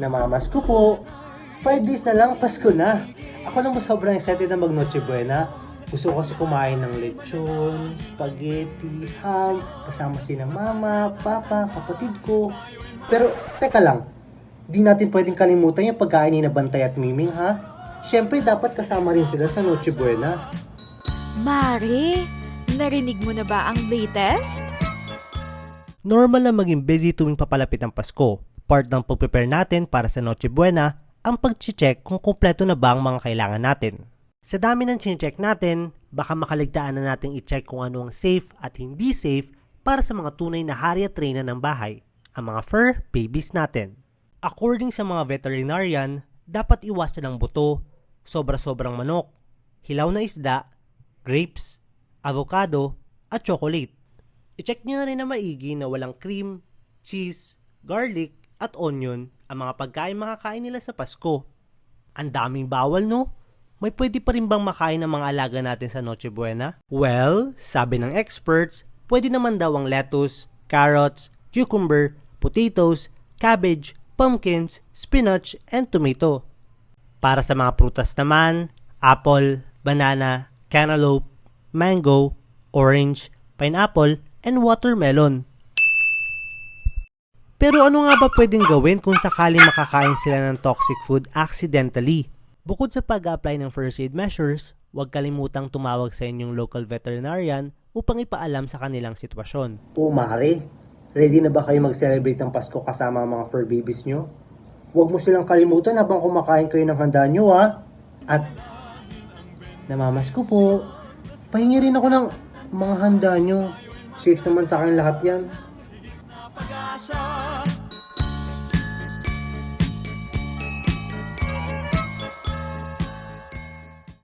Namamas ko po. 5 days na lang, Pasko na. Ako naman sobrang excited na mag Noche Buena. Gusto ko kasi kumain ng lechon, spaghetti, ham, kasama si na mama, papa, kapatid ko. Pero, teka lang. Di natin pwedeng kalimutan yung pagkain ni Nabantay at Miming, ha? Siyempre, dapat kasama rin sila sa Noche Buena. Mare, narinig mo na ba ang latest? Normal na maging busy tuwing papalapit ang Pasko. Part ng pag-prepare natin para sa Noche Buena, ang pag-check kung kumpleto na ba ang mga kailangan natin. Sa dami ng check natin, baka makaligtaan na nating i-check kung ano ang safe at hindi safe para sa mga tunay na hari at reyna ng bahay, ang mga fur babies natin. According sa mga veterinarian, dapat iwasan ang buto, sobra-sobrang manok, hilaw na isda, grapes, avocado, at chocolate. I-check nyo na rin na maigi na walang cream, cheese, garlic, at onion ang mga pagkain makakain nila sa Pasko. Ang daming bawal no? May pwede pa rin bang makain ng mga alaga natin sa Noche Buena? Well, sabi ng experts, pwede naman daw ang lettuce, carrots, cucumber, potatoes, cabbage, pumpkins, spinach, and tomato. Para sa mga prutas naman, apple, banana, cantaloupe, mango, orange, pineapple, and watermelon. Pero ano nga ba pwedeng gawin kung sakaling makakain sila ng toxic food accidentally? Bukod sa pag-apply ng first aid measures, huwag kalimutang tumawag sa inyong local veterinarian upang ipaalam sa kanilang sitwasyon. O Mare, ready na ba kayo mag-celebrate ng Pasko kasama ang mga fur babies nyo? Huwag mo silang kalimutan habang kumakain kayo ng handa nyo ha. At namamas ko po, pahingi rin ako ng mga handa nyo. Safe naman sa akin lahat yan. 大山。